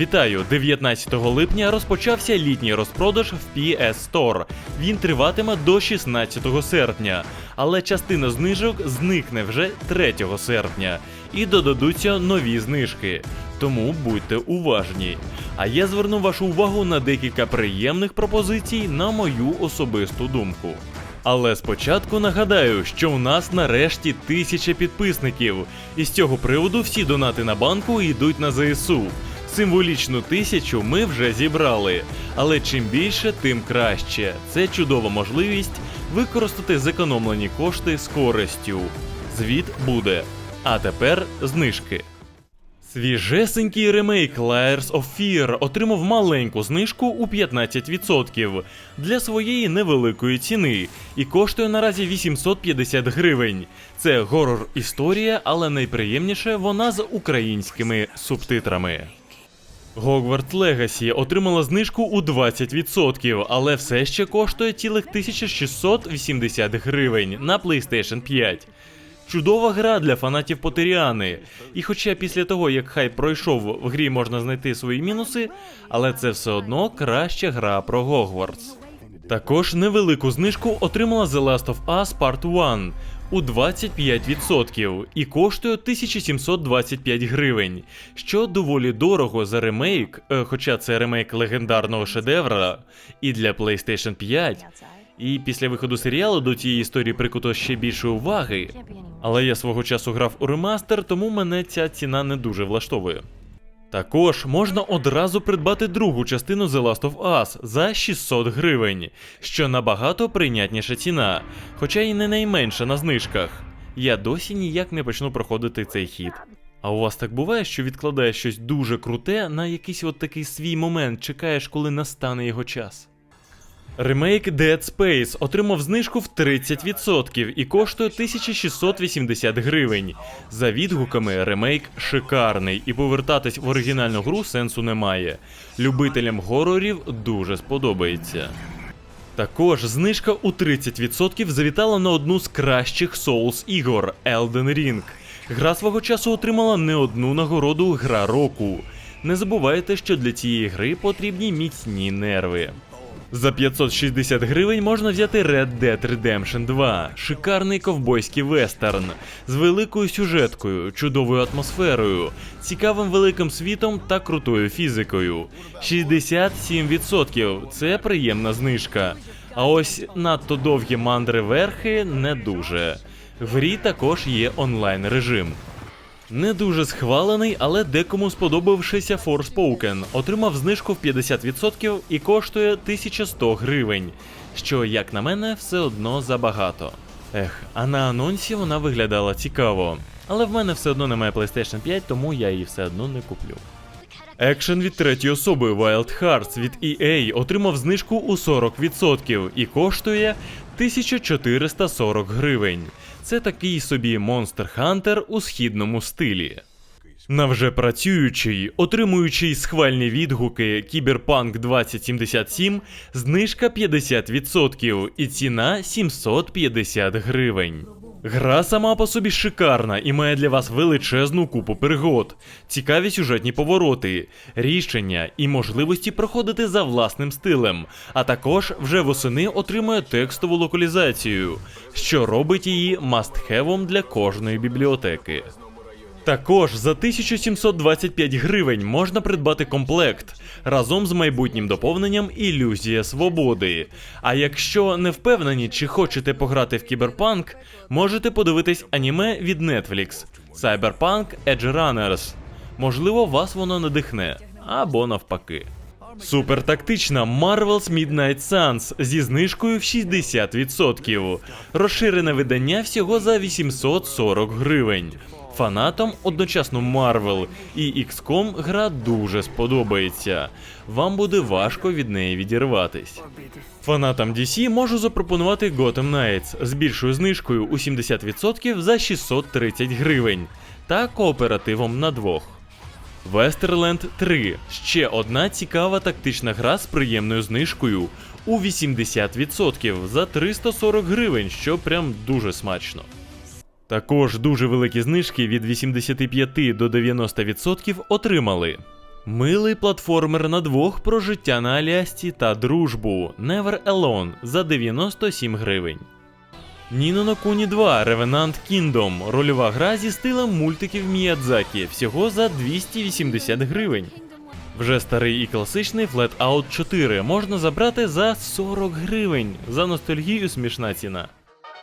Вітаю! 19 липня розпочався літній розпродаж в PS Store. Він триватиме до 16 серпня, але частина знижок зникне вже 3 серпня і додадуться нові знижки. Тому будьте уважні. А я зверну вашу увагу на декілька приємних пропозицій на мою особисту думку. Але спочатку нагадаю, що у нас нарешті тисяча підписників, і з цього приводу всі донати на банку йдуть на ЗСУ. Символічну тисячу ми вже зібрали, але чим більше, тим краще. Це чудова можливість використати зекономлені кошти з користю. Звіт буде. А тепер знижки. Свіжесенький ремейк Layers of Fear отримав маленьку знижку у 15% для своєї невеликої ціни і коштує наразі 850 гривень. Це горор історія, але найприємніше вона з українськими субтитрами. Hogwarts Legacy отримала знижку у 20%, але все ще коштує цілих 1680 гривень на PlayStation 5. Чудова гра для фанатів Потеріани. І хоча після того, як хайп пройшов, в грі можна знайти свої мінуси, але це все одно краща гра про Гогвартс. Також невелику знижку отримала The Last of Us Part 1 у 25% і коштує 1725 гривень, що доволі дорого за ремейк, е, хоча це ремейк легендарного шедевра, і для PlayStation 5. І після виходу серіалу до цієї історії прикуто ще більше уваги. Але я свого часу грав у ремастер, тому мене ця ціна не дуже влаштовує. Також можна одразу придбати другу частину The Last of Us за 600 гривень, що набагато прийнятніша ціна, хоча і не найменша на знижках. Я досі ніяк не почну проходити цей хід. А у вас так буває, що відкладаєш щось дуже круте на якийсь от такий свій момент, чекаєш, коли настане його час. Ремейк Dead Space отримав знижку в 30% і коштує 1680 гривень. За відгуками, ремейк шикарний, і повертатись в оригінальну гру сенсу немає. Любителям горорів дуже сподобається. Також знижка у 30% завітала на одну з кращих Souls ігор Elden Ring. Гра свого часу отримала не одну нагороду Гра року. Не забувайте, що для цієї гри потрібні міцні нерви. За 560 гривень можна взяти Red Dead Redemption 2, шикарний ковбойський вестерн з великою сюжеткою, чудовою атмосферою, цікавим великим світом та крутою фізикою. 67% це приємна знижка. А ось надто довгі мандри верхи не дуже. В грі також є онлайн режим. Не дуже схвалений, але декому сподобавшися Forspoken отримав знижку в 50% і коштує 1100 гривень, що, як на мене, все одно забагато. Ех, а на анонсі вона виглядала цікаво. Але в мене все одно немає PlayStation 5, тому я її все одно не куплю. Екшен від третьої особи Wild Hearts від EA отримав знижку у 40% і коштує 1440 гривень. Це такий собі Monster Hunter у східному стилі. На вже працюючий, отримуючий схвальні відгуки Кіберпанк 2077, знижка 50% і ціна 750 гривень. Гра сама по собі шикарна і має для вас величезну купу пригод, цікаві сюжетні повороти, рішення і можливості проходити за власним стилем, а також вже восени отримує текстову локалізацію, що робить її мастхевом для кожної бібліотеки. Також за 1725 гривень можна придбати комплект разом з майбутнім доповненням Ілюзія свободи. А якщо не впевнені, чи хочете пограти в кіберпанк, можете подивитись аніме від Netflix Cyberpunk Edge Runners. Можливо, вас воно надихне або навпаки. Супертактична Marvel's Midnight Suns зі знижкою в 60%. Розширене видання всього за 840 гривень. Фанатам одночасно Marvel і XCOM гра дуже сподобається. Вам буде важко від неї відірватись. Фанатам DC можу запропонувати Gotham Knights з більшою знижкою у 70% за 630 гривень та кооперативом на двох. Westerland 3 ще одна цікава тактична гра з приємною знижкою у 80% за 340 гривень, що прям дуже смачно. Також дуже великі знижки від 85 до 90% отримали Милий платформер на двох про життя на Алясці та дружбу Never Alone за 97 гривень. Ніно на Куні 2 Revenant Kingdom рольова гра зі стилем мультиків Міядзакі всього за 280 гривень. Вже старий і класичний Flatout 4 можна забрати за 40 гривень. За ностальгію смішна ціна.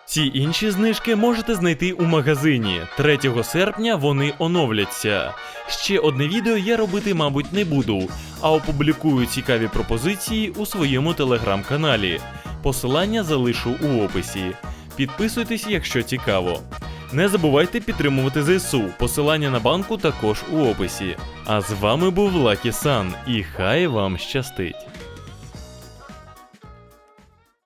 Ці інші знижки можете знайти у магазині. 3 серпня вони оновляться. Ще одне відео я робити, мабуть, не буду, а опублікую цікаві пропозиції у своєму телеграм-каналі. Посилання залишу у описі. Підписуйтесь, якщо цікаво. Не забувайте підтримувати ЗСУ. Посилання на банку також у описі. А з вами був Лакі Сан, і хай вам щастить!